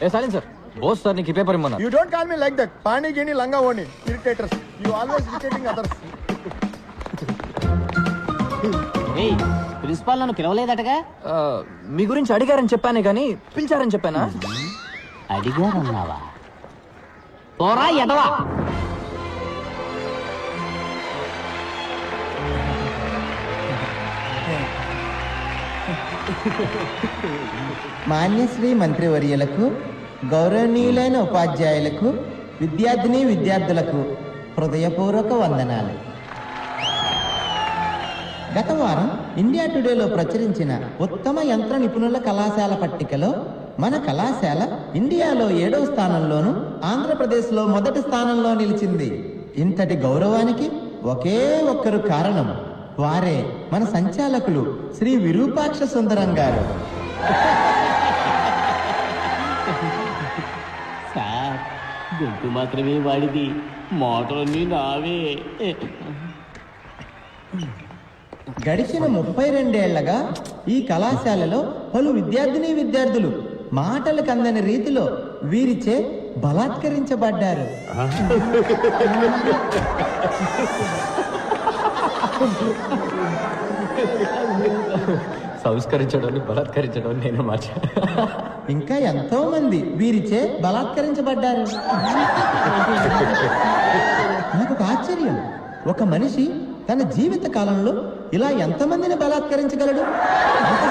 ఏ సాలిన్ sir Bose sir నీకు ఈ paper ఇమ్మన్నా you don't call me like that పాణి గిని లంగా ఓని irritators. You always irritating others ఏయ్ ప్రిన్సిపాల్ నన్ను పిలవలేదటగా? ఆ, మీ గురించి అడిగారని చెప్పానే కానీ పిలిచారని చెప్పానా? అడిగారన్నావా? పోరా ఎదవా! మాన్యశ్రీ మంత్రివర్యులకు గౌరవనీయులైన ఉపాధ్యాయులకు విద్యార్థిని విద్యార్థులకు హృదయపూర్వక వందనాలు. గత వారం ఇండియా టుడేలో ప్రచురించిన ఉత్తమ యంత్ర నిపుణుల కళాశాల పట్టికలో మన కళాశాల ఇండియాలో ఏడవ స్థానంలోను ఆంధ్రప్రదేశ్లో మొదటి స్థానంలో నిలిచింది. ఇంతటి గౌరవానికి ఒకే ఒక్కరు కారణం వారే మన సంచాలకులు శ్రీ విరూపాక్ష సుందరం గారు. గొంతు మాత్రమే వాడిది. మోటార్ని నావే. గడిచిన ముప్పై రెండేళ్ళగా ఈ కళాశాలలో పలు విద్యార్థిని విద్యార్థులు మాటలు కందని రీతిలో వీరిచే బలాత్కరించబడ్డారు. సంస్కరించడం బలాత్కరించడం నేను మార్చా. ఇంకా ఎంతో మంది వీరిచే బలాత్కరించబడ్డారు. నాకు ఒక ఆశ్చర్యం. ఒక మనిషి తన జీవిత కాలంలో ఇలా ఎంతమందిని బలాత్కరించగలడు? అంత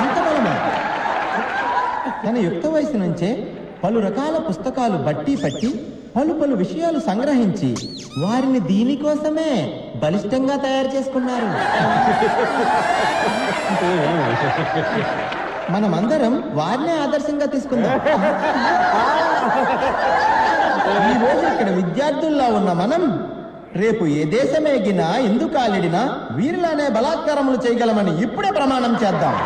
అంత బలమా? తన యుక్త వయసు నుంచే పలు రకాల పుస్తకాలు బట్టి పట్టి పలు పలు విషయాలు సంగ్రహించి వారిని దీనికోసమే బలిష్టంగా తయారు చేసుకున్నారు. మనమందరం వారినే ఆదర్శంగా తీసుకుందాం. ఈ రోజు ఇక్కడ విద్యార్థుల్లా ఉన్న మనం రేపు ఏ దేశమేగినా ఎందుకు కాలిడినా వీరిలానే బలాత్కారములు చేయగలమని ఇప్పుడే ప్రమాణం చేద్దాం.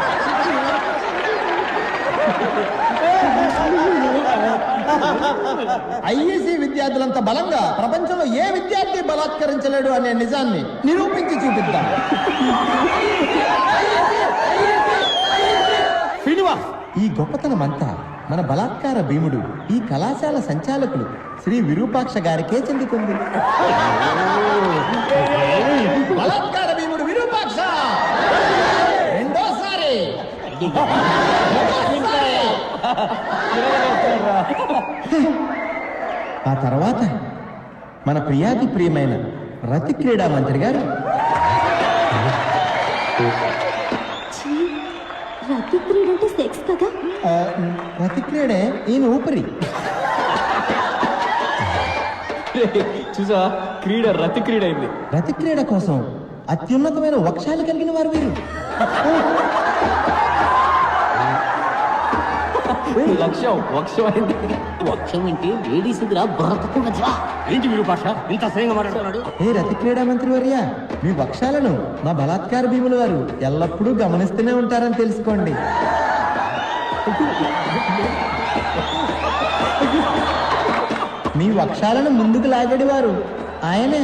ఐఏసీ విద్యార్థులంత బలంగా ప్రపంచంలో ఏ విద్యార్థి బలాత్కరించలేడు అనే నిజాన్ని నిరూపించి చూపిద్దాం. ఈ గొప్పతనం అంతా మన బలాత్కార భీముడు ఈ కళాశాల సంచాలకులు శ్రీ విరూపాక్ష గారికే చెందుతుంది. బలాత్కార భీముడు విరూపాక్ష రెండోసారి ఆ తర్వాత మన ప్రియాతి ప్రియమైన రతి క్రీడా మంత్రి గారు. రతి క్రీడ అంటే సెక్స్ కదా? ఆ, రతి క్రీడే ఈయన ఊపిరి. చూసా క్రీడ రతి క్రీడ అయింది రతి క్రీడ కోసం అత్యున్నతమైన వక్షాలు కలిగిన వారు వీరు. లక్ష్యం వక్షం అయింది వక్షం అంటే లేడీస్ ఏంటి మీరు భాష ఇంత అసహ్యంగా మాట్లాడుతున్నాడు. ఏ రతి క్రీడా మంత్రి వర్య మీ వక్షాలను మా బలాత్కార భీముల వారు ఎల్లప్పుడూ గమనిస్తూనే ఉంటారని తెలుసుకోండి. మీ వక్షాలను ముందుకు లాగడి వారు ఆయనే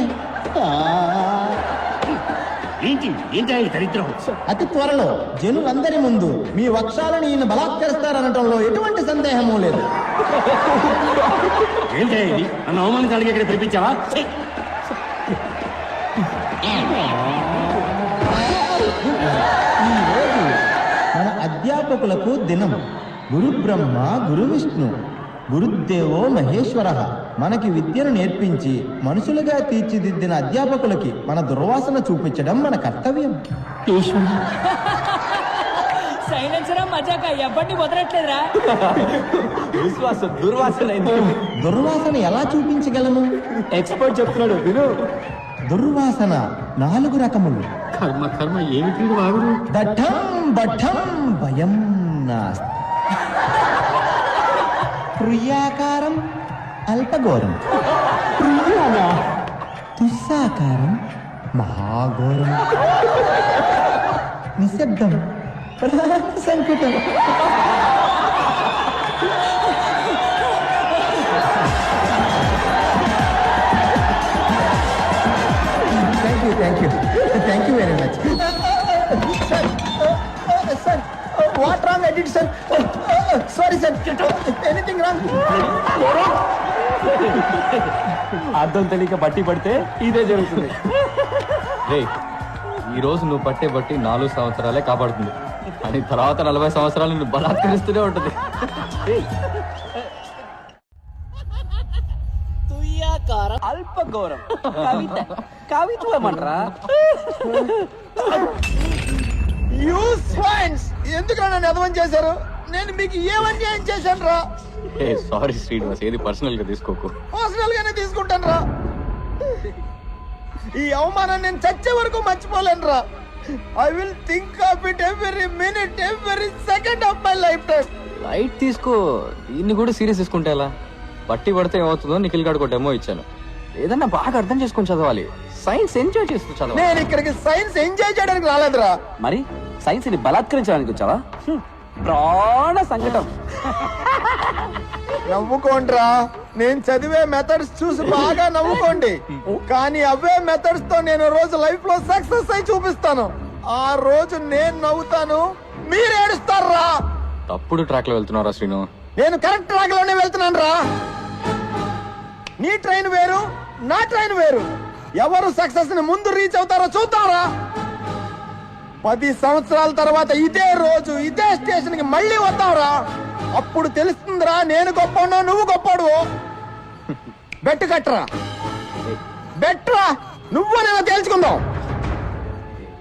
ఏంటి? ఏంటి ఈ దరిద్రం? అతి త్వరలో జనులందరి ముందు మీ వక్షాలను ఈయన బలాత్కరిస్తారనటంలో ఎటువంటి సందేహము లేదు. ఏంటి ఇది? నన్ను అవమానించడానికి ఇక్కడ పిలిపించావా! ఈరోజు మన అధ్యాపకులకు దినం. గురు బ్రహ్మ గురు విష్ణు. గురుదేవో మహేశ్వర. మనకి విద్యను నేర్పించి మనుషులుగా తీర్చిదిద్దిన అధ్యాపకులకి మన దుర్వాసన చూపించడం మన కర్తవ్యం. సైలెన్సరా మజాక ఎవరిని వదలట్లేదురా. విశ్వాస దుర్వాసన దుర్వాసన ఎలా చూపించగలము? ఎక్స్పర్ట్ చెప్తున్నాడు విను. దుర్వాసన నాలుగు రకములు. కర్మ కర్మ ఏమిటి బఠం భయం నాస్తి. ప్రియాకారం అల్పఘోరం ప్రియానా తుస్సాకారం మహాఘోరం నిశ్శబ్దం సంకటం thank you thank you thank you very much sir sir what wrong edit sir sorry sir anything wrong అర్థం తెలియక బట్టి పడితే ఇదే జరుగుతుంది. రే ఈ రోజు నువ్వు పట్టే బట్టి నాలుగు సంవత్సరాలే కాపాడుతుంది. అని తర్వాత నలభై సంవత్సరాలు నువ్వు బలాత్కరిస్తూనే ఉంటుంది. అల్ప గౌరవం కవిత కవిత్వం అంటారా? యూ స్వైన్స్ ఎందుకు నన్ను ఎదవం చేశారు? నేను మీకు ఏం అన్యాయం చేశాను రా? ఏ సారీ శ్రీనివాస్ ఏది పర్సనల్గా తీసుకోకు. పర్సనల్ గానే తీసుకుంటాను రా. ఈ అవమానం నేను చచ్చే వరకు మర్చిపోలేను రా. I will think of it every minute every second of my lifetime light తీసుకో. దీన్ని కూడా సీరియస్ తీసుకుంటే ఎలా? బట్టి పడితే ఏమవుతుందో నిఖిల్ గడ్ డెమో ఇచ్చాను. ఏదన్నా బాగా అర్థం చేసుకొని చదవాలి. సైన్స్ ఎంజాయ్ చేస్తూ చదవాలి. నేను ఇక్కడికి సైన్స్ ఎంజాయ్ చేయడానికి రాలేదురా. మరి సైన్స్ని బలాత్కరించడానికి వచ్చావా. ప్రాణ సంకటం. నవ్వుకోండిరా. నేను చదివే మెథడ్స్ చూసి బాగా నవ్వుకోండి. కానీ అవే మెథడ్స్తో నేను రోజు లైఫ్లో సక్సెస్ అయి చూపిస్తాను. ఆ రోజు నేను నవ్వుతాను. మీరు ఏడుస్తారా? తప్పుడు ట్రాక్లో వెళ్తున్నారా శ్రీను. నేను కరెక్ట్ ట్రాక్లోనే వెళ్తున్నాను రా నీ ట్రైన్ వేరు నా ట్రైన్ వేరు. ఎవరు సక్సెస్ని ముందు రీచ్ అవుతారో చూద్దారా. పది సంవత్సరాల తర్వాత ఇదే రోజు ఇదే స్టేషన్కి మళ్ళీ వద్దాంరా. అప్పుడు తెలుస్తుందిరా నేను గొప్పనో నువ్వు గొప్పడు బెట్టు కట్టరా. బెట్రా నువ్వు నేను తేల్చుకుందాం.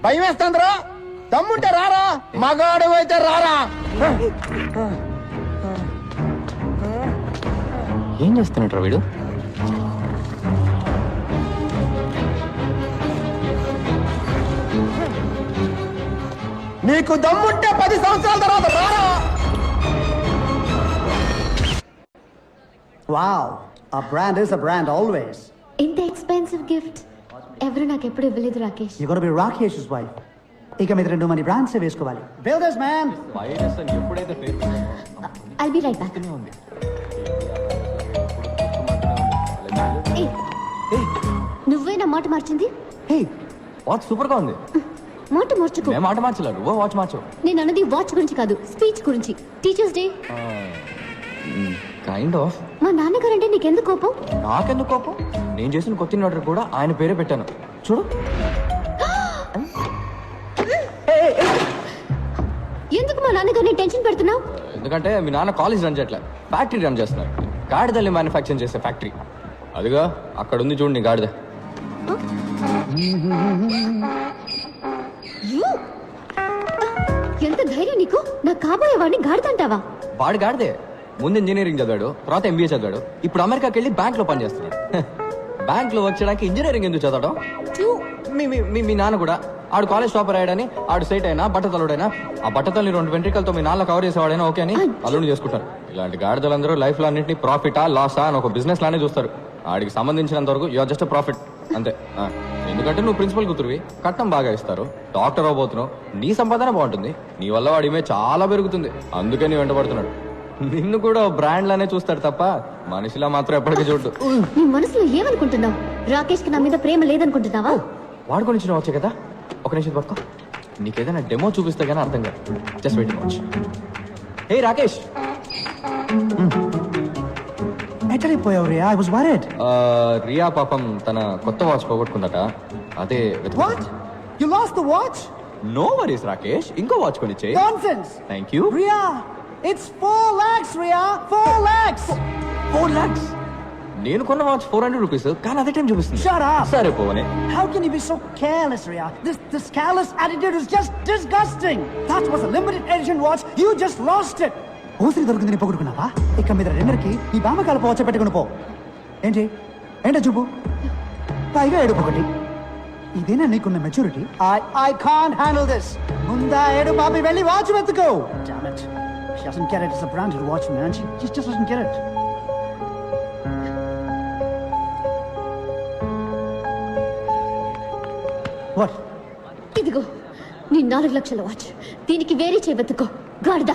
భయం వేస్తాందిరా. దమ్ముంటే రారా. మగాడు అయితే రారా. ఏం చేస్తున్నట్రా వీడు? నీకు దమ్ముంటే పది సంవత్సరాల తర్వాత రారా. Wow, a brand is a brand always. ఇంత ఎక్స్పెన్సివ్ గిఫ్ట్ ఎవరు నాకు ఎప్పుడు ఇవ్వలేదు Rakesh. You're gonna be Rakesh's wife. ఇక మీద రెండు మంది బ్రాండ్స్ వేసుకోవాలి. మ్యాన్ అని ఎప్పుడైతే పేరు ఐ బి రైట్ బ్యాక్ నువ్వే నా మాట మార్చింది? హే వాచ్ సూపర్గా ఉంది మాట మార్చుకో. మేము ఆట మార్చలేదు నువ్వు వాచ్ మార్చవు నేను అన్నది వాచ్ గురించి కాదు స్పీచ్ గురించి. Teachers day. కైండ్ ఆఫ్ మా నాన్నగారంటే నీకెందుకు కోపం? నాకెందుకు కోపం? నేను చేసిన కొత్త ఆర్డర్ కూడా ఆయన పేరే పెట్టాను. చూడు. ఎందుకు మా నాన్నగారిని టెన్షన్ పెడుతున్నావు? ఎందుకంటే మీ నాన్న కాలేజ్ రన్ చేయట్లే. ఫ్యాక్టరీ రన్ చేస్తున్నారు గాడిదల్ని మ్యానుఫ్యాక్చర్ చేసే ఫ్యాక్టరీ అదిగా అక్కడ ఉంది చూడండి గాడిద. ఎంత ధైర్యం నీకు? నా కాబోయే వాడిని గాడుతంటావా వాడు గాడిదే. ముందు ఇంజనీరింగ్ చదివాడు తర్వాత ఎంబీఏ చదివాడు. ఇప్పుడు అమెరికాకి వెళ్ళి బ్యాంక్లో పనిచేస్తున్నాడు బ్యాంక్ లో వర్క్ చేయడానికి ఇంజనీరింగ్ ఎందుకు చదవడం? మీ మీ- మీ నాన్న కూడా. ఆడు కాలేజ్ టాపర్ అయ్యాడని ఆడు సైట్ అయినా బట్టతలుడైనా ఆ బట్టతల్ని రెండు వెంట్రికలతో మీ నాన్న కవర్ చేసేవాడైనా ఓకే అని అల్లుని చేసుకుంటారు. ఇలాంటి గాడిదలందరూ లైఫ్లో అన్నింటినీ ప్రాఫిటా లాసా అని ఒక బిజినెస్ లానే చూస్తారు. ఆడికి సంబంధించినంత వరకు యువర్ జస్ట్ ప్రాఫిట్ అంతే. ఆ. ఎందుకంటే నువ్వు ప్రిన్సిపల్ కూతురువి. కట్నం బాగా ఇస్తారు. డాక్టర్ అవబోతున్నావు. నీ సంపాదన బాగుంటుంది. నీ వల్ల వాడి ఇమేజ్ చాలా పెరుగుతుంది. అందుకే నీ వెంటబడుతున్నాడు నిన్ను కూడా బ్రాండ్ లానే చూస్తాడు తప్ప మనిషిలా మాత్రం ఎప్పటికీ చూడు నీ మనసులో ఏమనుకుంటున్నావు? రాకేష్కి నా మీద ప్రేమ లేదనుకుంటున్నావా? వాడుకొని ఇచ్చిన వచ్చే కదా? ఒక నిమిషం పట్టుకో నీకేదైనా డెమో చూపిస్తే గానీ అర్థం కాదు. Just wait watch hey Rakesh. ఎక్కడికి Riya I was worried Riya పాపం తన కొత్త వాచ్ పోగొట్టుకుందట అదే what you lost the watch no worries Rakesh ఇంకో వాచ్ కొని ఇచ్చే nonsense thank you Riya it's 4 lakhs Riya 4 lakhs four lakhs నేను కొన్న వాచ్ ఫోర్ హండ్రెడ్ రూపీస్ కానీ అదే టైం చూపిస్తుంది. సరే పోనీ How can you be so careless, Ria? This this careless attitude is just disgusting. That was a limited edition watch. You just lost it. ఊసిరి దొరికింది నీ పొగుడుకున్నావా ఇక మీద రెండరికి నీ బామకాల పోవచ్చ పెట్టుకుని పో. ఏంటి? ఏంటో చూపు? పైగా ఏడుపు ఒకటి. ఇదేనా నీకున్న maturity? I I can handle this. ముందా ఏడు బాబి వెళ్ళి వాచ్ వెతుకో. Damn it. She doesn't get it. It's a branded watch, man. She, she just doesn't get ఇదిగో నీ నాలుగు లక్షల వాచ్. దీనికి వేరే చేయబెత్తుకో గాడిదా.